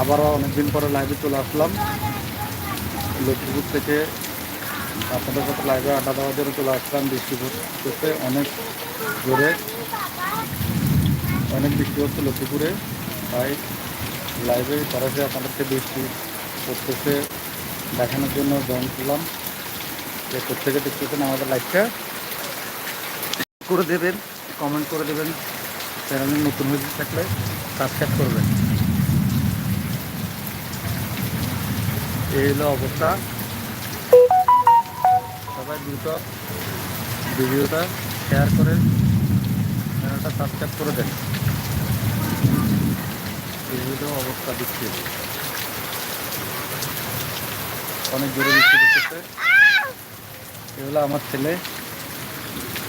আবারও অনেকদিন পরে লাইভে চলে আসলাম। লক্ষ্মীপুর থেকে আপনাদের সাথে লাইভে আড্ডা দেওয়ার জন্য চলে আসলাম। বৃষ্টি পড়তেছে অনেক জোরে। অনেক বৃষ্টি হচ্ছে লক্ষ্মীপুরে। তাই লাইভে সরাসরি আপনাদেরকে বৃষ্টি পড়তেছে দেখানোর জন্য জয়েন করলাম। যে প্রত্যেকে দেখতেছেন আমাদের লাইভটা করে দেবেন কমেন্ট করে দেবেন। চ্যানেলে নতুন হয়ে থাকলে সাবস্ক্রাইব করবেন। এই হলো অবস্থা। সবাই দ্রুত ভিডিওটা শেয়ার করে চ্যানেলটা সাবস্ক্রাইব করে দেন। এই হলো অবস্থা দিচ্ছি অনেক দূরে বৃষ্টি করতেছে এ হলো আমার ছেলে,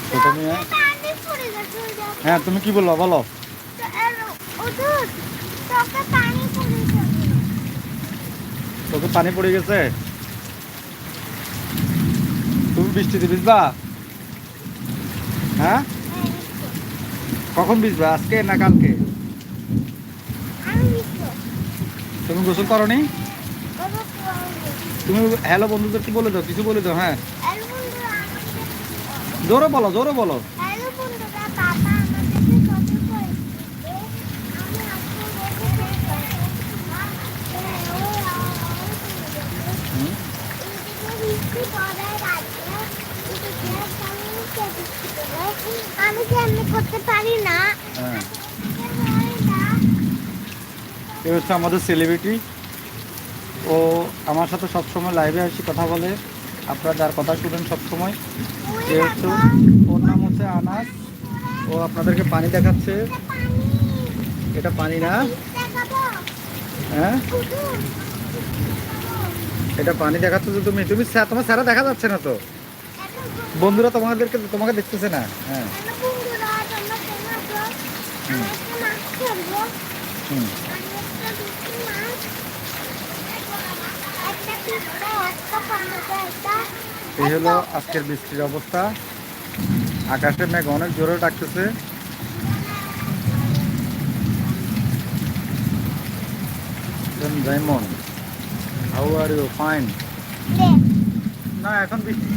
ছোট মেয়ে। হ্যাঁ তুমি কি বলল? বলো। তোকে পানি পড়ে গেছে? তুমি বৃষ্টিতে ভিজবা? হ্যাঁ? কখন ভিজবা? আজকে না কালকে? তুমি গোসল করনি। তুমি হ্যালো বন্ধুদেরকে বলে দাও, কিছু বলে দাও হ্যাঁ। জোরে বলো জোরে বলো হ্যালো বন্ধুরা, বাবা আমাদেরকে চোখে পড়েছে। আমি আজকে দেখে হুম? বৃষ্টি পড়ার আগে এদিকে পানিতে বৃষ্টি পড়ে। আমি এমনি করতে পারি না? হ্যাঁ। এ হচ্ছে আমাদের সেলিব্রিটি ও আমার সাথে সবসময় লাইভে আসি কথা বলে। আপনারা যার কথা শুনেন সবসময়। এ হচ্ছে ওর নাম হচ্ছে আনাস। ও আপনাদেরকে পানি দেখাচ্ছে। এটা পানি। না? হ্যাঁ? এটা পানি দেখাচ্ছ যে তুমি তুমি তোমার স্যারা দেখা যাচ্ছে না তো? বন্ধুরা তোমাদেরকে তোমাকে দেখতেছে না? হ্যাঁ। এই হলো আজকের বৃষ্টির অবস্থা। আকাশে মেঘ অনেক জোরে ডাকতেছে। Diamond how are you fine না, এখন বৃষ্টি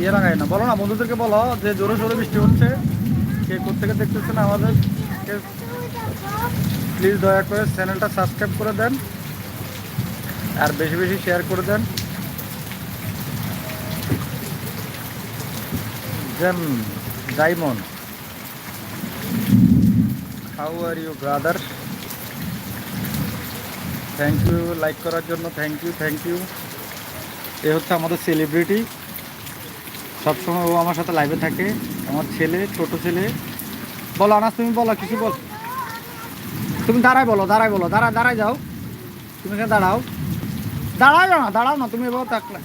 ইয়ে লাগাই না। বলো না, বন্ধুদেরকে বলো যে জোরে জোরে বৃষ্টি হচ্ছে। কে কোথেকে দেখতেছেন আমাদের? প্লিজ দয়া করে চ্যানেলটা সাবস্ক্রাইব করে দেন আর বেশি বেশি শেয়ার করে দেন। Gem diamond. How are you brother thank you like করার জন্য। থ্যাংক ইউ থ্যাংক ইউ এ হচ্ছে আমাদের সেলিব্রিটি সবসময় ও আমার সাথে লাইভে থাকে। আমার ছেলে ছোট ছেলে। বলো আনাস তুমি বলো কিছু বল। তুমি দাঁড়াই বলো দাঁড়াই বলো। দাঁড়ায় দাঁড়ায় যাও। তুমি এখানে দাঁড়াও। দাঁড়াও না দাঁড়াও না তুমি এবার থাকলে।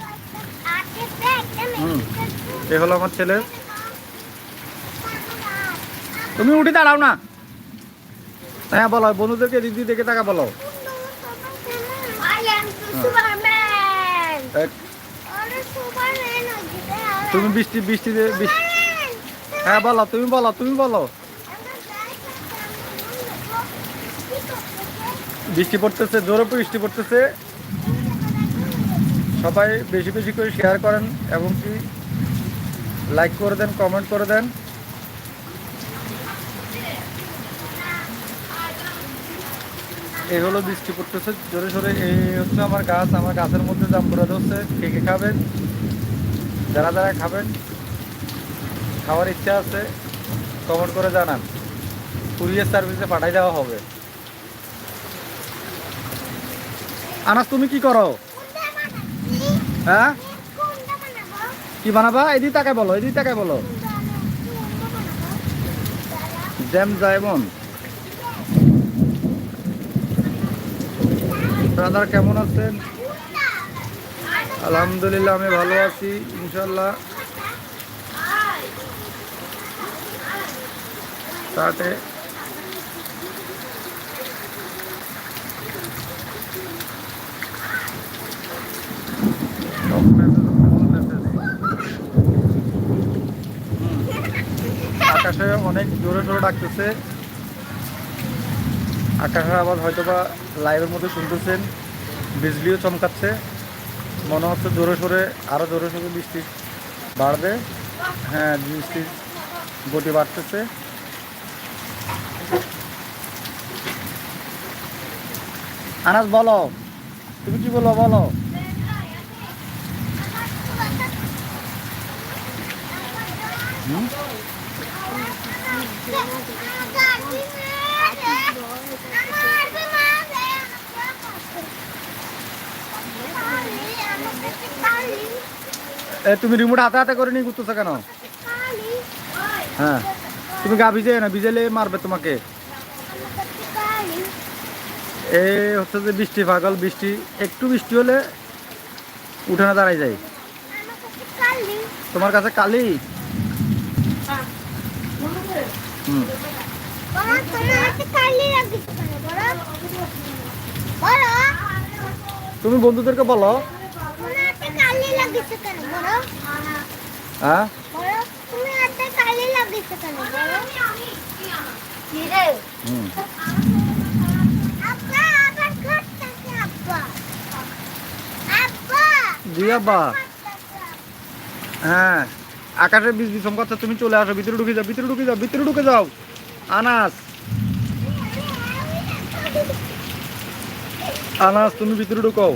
হুম। এ হলো আমার ছেলে। তুমি উঠে দাঁড়াও না। হ্যাঁ বলো বন্ধুদেরকে দিদি দেখে টাকা বলো এক, তুমি বৃষ্টি বৃষ্টি বৃষ্টি হ্যাঁ বলো, তুমি বলো তুমি বলো। বৃষ্টি পড়তেছে, জোরে বৃষ্টি পড়তেছে। সবাই বেশি বেশি করে শেয়ার করেন এবং কি লাইক করে দেন কমেন্ট করে দেন। এই হলো বৃষ্টি পড়তেছে, জোরে সোরে। এই হচ্ছে আমার গাছ, আমার গাছের মধ্যে জাম্বুরা ধরছে, কে কে খাবেন? যারা যারা খাবেন, খাওয়ার ইচ্ছা আছে কমেন্ট করে জানান। কুরিয়ার সার্ভিসে পাঠাই দেওয়া হবে। আনাস, তুমি কি করো? হ্যাঁ? কি বানাবা? এদিকে তাকে বলো এদিকে তাকে বলো। জ্যাম জায়মন। ব্রাদার কেমন আছেন? আলহামদুলিল্লাহ, আমি ভালো আছি ইনশাল্লাহ তাতে আকাশে অনেক জোরে জোরে ডাকতেছে। আকাশের আবার হয়তো বা লাইভের মধ্যে শুনতেছেন, বিজলিও চমকাচ্ছে। মনে হচ্ছে জোরে সোরে আরও জোরে সোরে বৃষ্টি বাড়বে। হ্যাঁ বৃষ্টির গতি বাড়তেছে। আনাজ বলো। তুমি কি বলো বলো। হুম? তুমি রিমোট হাতে হাতে করে নিয়ে ঘুরতেছো কেন? হ্যাঁ। তুমি গা ভিজে না ভিজেলে মারবে তোমাকে। এ, হচ্ছে যে বৃষ্টি, পাগল বৃষ্টি। একটু বৃষ্টি হলে উঠানে দাঁড়াই যায়। তোমার কাছে কালি? হুম। তুমি বন্ধুদেরকে বলো হ্যাঁ? হুম। দিয়া বা হ্যাঁ আকাশের বীজ বিষম কথা তুমি চলে আসো ভিতরে ঢুকে যাও ভিতরে ঢুকে যাও ভিতরে ঢুকে যাও। আনাস। আনাস তুমি ভিতরে ঢুকাও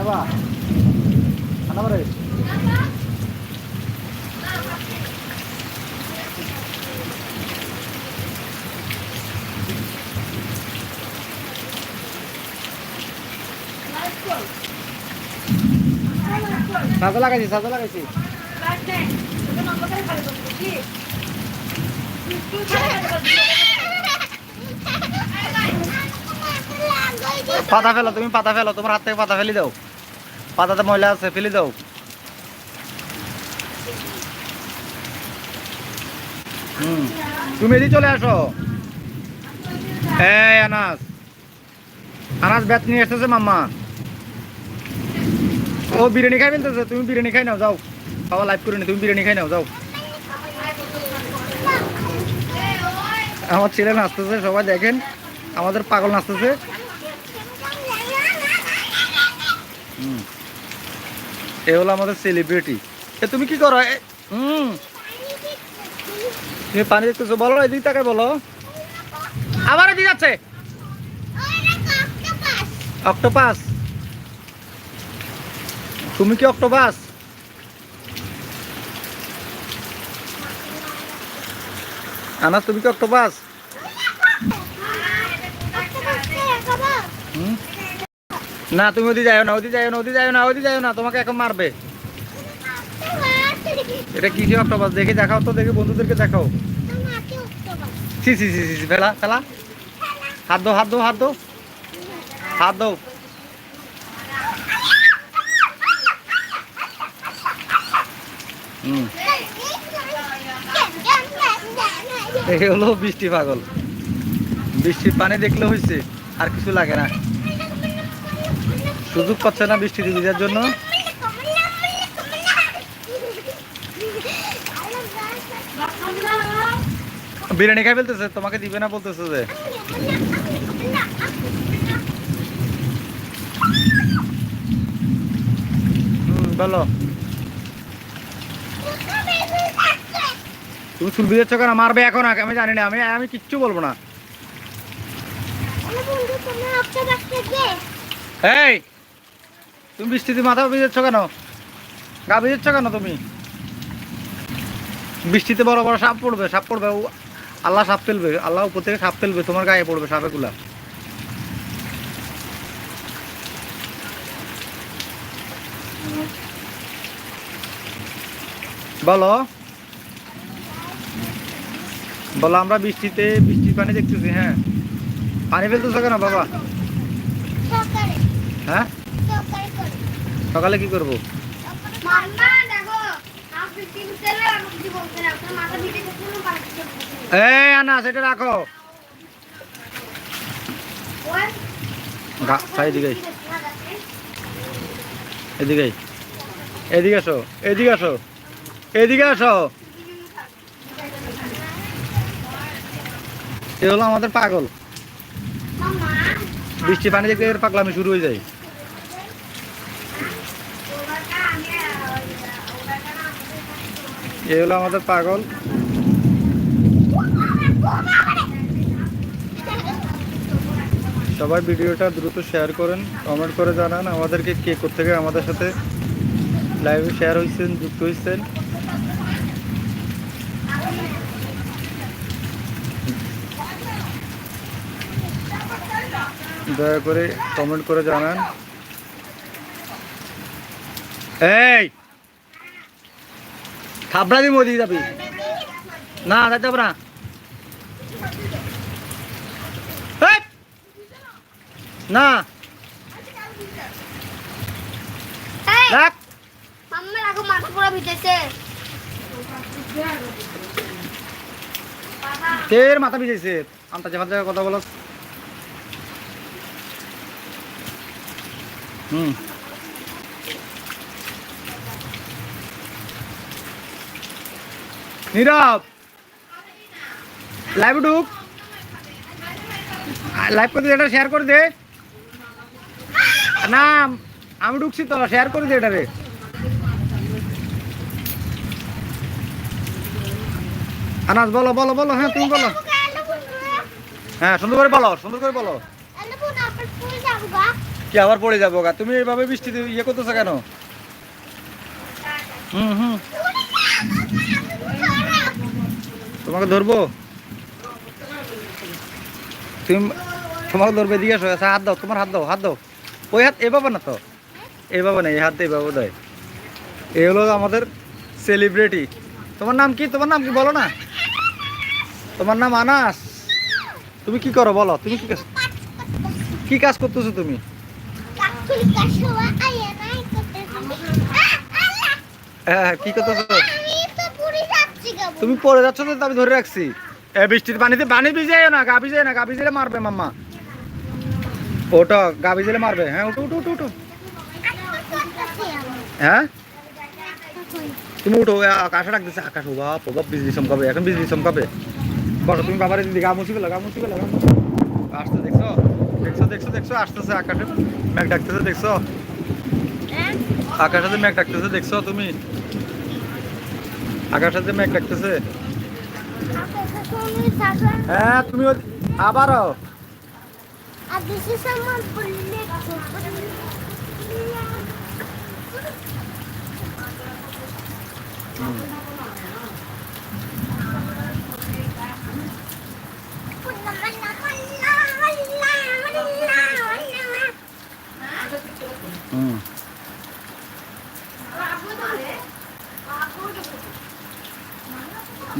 আনাবা লাগাইছি, সাজা লাগাইছি। পাতা ফেলো, তুমি পাতা ফেলো, তোমার হাত থেকে পাতা ফেলে দাও। পাতাতে ময়লা আছে, ফেলে দাও। তুমি এদিকে চলে আসো। আনাস। আনাস ব্যাট নিয়ে এসেছে মাম্মা। ও বিরিয়ানি খাই ফেলতেছে, তুমি বিরিয়ানি খাই নাও, যাও। বাবা লাইভ করে নি, তুমি বিরিয়ানি খাই নাও, যাও। আমার ছেলে নাচতেছে, সবাই দেখেন, আমাদের পাগল নাচতেছে হুম এ হলো আমাদের সেলিব্রিটি এ, তুমি কি করো? হুম। তুমি পানি দেখতেছো? বলো এদিক তাকে বলো। আবার এদিকে যাচ্ছে। অক্টোপাস তুমি কি অক্টোপাস আনাস, তুমি কি অক্টোপাস হুম? না, তুমি ওদি যাও না ওদি যাও না ওদি যাও না ওদি যাও না, তোমাকে এখন মারবে। এটা কি কি অক্টোপাস? দেখে দেখাও তো, দেখে বন্ধুদেরকে দেখাও। সি সি সি সি ফেলা ফেলা। হাত দো হাত দো হাত দো। হাত দো। হুম। হলো বৃষ্টি পাগল। বৃষ্টির পানি দেখলে হয়েছে আর কিছু লাগে না। সুযোগ পাচ্ছে না বৃষ্টি ভিজার জন্য। বিরিয়ানি খাই ফেলতেছে তোমাকে দিবে না বলতেছে যে। বলো। তুমি চুল ভিজাচ্ছ কেন? মারবে এখন আমি জানি না আমি আমি কিচ্ছু বলব না। এই! তুমি বৃষ্টিতে মাথা ভিজাচ্ছ কেন? গা ভিজাচ্ছ কেন তুমি? বৃষ্টিতে বড় বড় সাপ পড়বে সাপ পড়বে আল্লাহ সাপ ফেলবে আল্লাহ উপর থেকে সাপ ফেলবে তোমার গায়ে পড়বে সাপেগুলা। বলো। বলো আমরা বৃষ্টিতে বৃষ্টির পানি দেখতেছি হ্যাঁ। পানি ফেলতেছো কেন বাবা? হ্যাঁ? সকালে কি করব? এই আনা সেটা রাখো। এদিকে এদিকে আসো এদিকে আসো এদিকে আসো। এ হলো আমাদের পাগল। বৃষ্টি পানি এর পাগলামি শুরু হয়ে যায়। এ হলো আমাদের পাগল। সবাই ভিডিওটা দ্রুত শেয়ার করেন কমেন্ট করে জানান আমাদেরকে কে থেকে আমাদের সাথে লাইভে শেয়ার হয়েছেন যুক্ত হয়েছেন দয়া করে কমেন্ট করে জানান। এই! থাবড়া দি মোদি যাবি। না যাইতে হবে না। মাম্মা রাখো মাথা পুরো ভিজেছে। তের মাথা ভিজেছে। আমটা কথা বলো হুম। নীরব। লাইভ ঢুক লাইভ করে এটা শেয়ার করে দে। না, আমি ঢুকছি তো শেয়ার করে দে এটা রে। আনাজ বলো বলো বলো হ্যাঁ তুমি বলো। হ্যাঁ সুন্দর করে বলো, সুন্দর করে বলো। কি, আবার পড়ে যাব গা? তুমি এইভাবে বৃষ্টিতে ইয়ে করতেছো কেন? হুম হুম। তোমাকে ধরবো? তুমি তোমাকে ধরবে আসো আচ্ছা হাত দাও তোমার হাত দাও হাত দাও। ওই হাত এভাবে না তো? এভাবে না এই হাত এভাবে দেয়। এ হলো আমাদের সেলিব্রিটি তোমার নাম কি? তোমার নাম কি বলো না? তোমার নাম আনাস। তুমি কি করো বলো? তুমি কি কাজ কি কাজ করতেছো তুমি? হ্যাঁ কি করতেছো? তুমি পড়ে যাচ্ছ তো আমি ধরে রাখছি। এ বৃষ্টির পানিতে পানি ভিজে না গা ভিজে না গা ভিজেলে মারবে মাম্মা। ওটো গা ভিজেলে মারবে। হ্যাঁ উঠো উঠো উঠো উঠো। হ্যাঁ? তুমি উঠো আকাশে ডাকতেছে আকাশ ও বাপ ও বাপ বিজলি চমকাবে এখন বিজলি চমকাবে। বসো তুমি বাবার দিদি গা মুছি গেলো গা মুছি গেলো আসতে দেখছ? দেখছ দেখছ দেখছ? আসতেছে আকাশে। মেঘ ডাকতেছে দেখছ? আকাশে মেঘ ডাকতেছে দেখছ তুমি? আকাশে মেঘ ডাকতেছে হ্যাঁ তুমি আবারও. হুম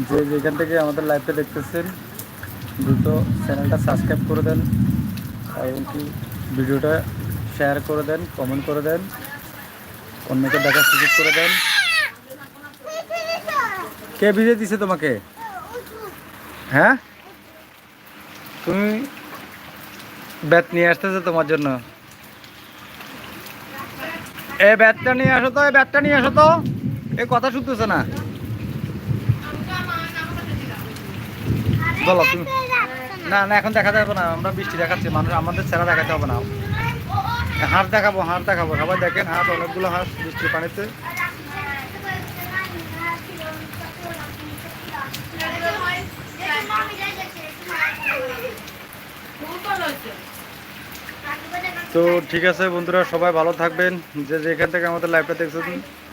যে যেখান থেকে আমাদের লাইভটা দেখতেছেন, দ্রুত চ্যানেলটা সাবস্ক্রাইব করে দেন এবং কি ভিডিওটা শেয়ার করে দেন কমেন্ট করে দেন, অন্যকে দেখার সুযোগ করে দেন। কে ভিজে দিছে তোমাকে? হ্যাঁ? তুমি ব্যাট নিয়ে আসতেছে তোমার জন্য। এ ব্যাটটা নিয়ে আসো তো এই ব্যাটটা নিয়ে আসো তো। এ কথা শুনতেছে না। বলো তুমি না না, এখন দেখা যাবে না, আমরা বৃষ্টি দেখাচ্ছি, মানুষ আমাদের সেরা দেখাতে হবে না। হাঁস দেখাবো হাঁস দেখাবো, সবাই দেখেন হাঁস, অনেকগুলো হাঁস বৃষ্টির পানিতে। তো ঠিক আছে বন্ধুরা, সবাই ভালো থাকবেন। যে যেখান থেকে আমাদের লাইভটা দেখছেন,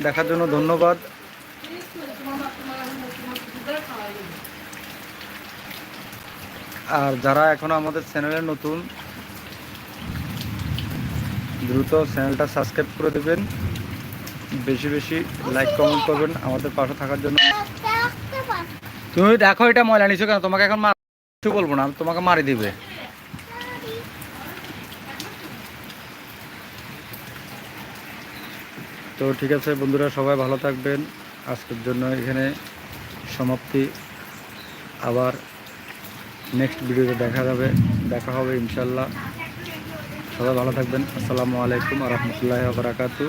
দেখার জন্য ধন্যবাদ। আর যারা এখনও আমাদের চ্যানেলে নতুন, দ্রুত চ্যানেলটা সাবস্ক্রাইব করে দেবেন। বেশি বেশি লাইক কমেন্ট করবেন আমাদের পাশে থাকার জন্য। তুমি দেখো এটা ময়লা নিছো কেন? তোমাকে এখন কিছু বলব না, তোমাকে মারি দিবে। তো ঠিক আছে বন্ধুরা, সবাই ভালো থাকবেন। আজকের জন্য এখানে সমাপ্তি। আবার নেক্সট ভিডিওতে দেখা যাবে, দেখা হবে ইনশাল্লাহ। সবাই ভালো থাকবেন। আসসালামু আলাইকুম আ রহমতুল্লাহ বারাকাতু।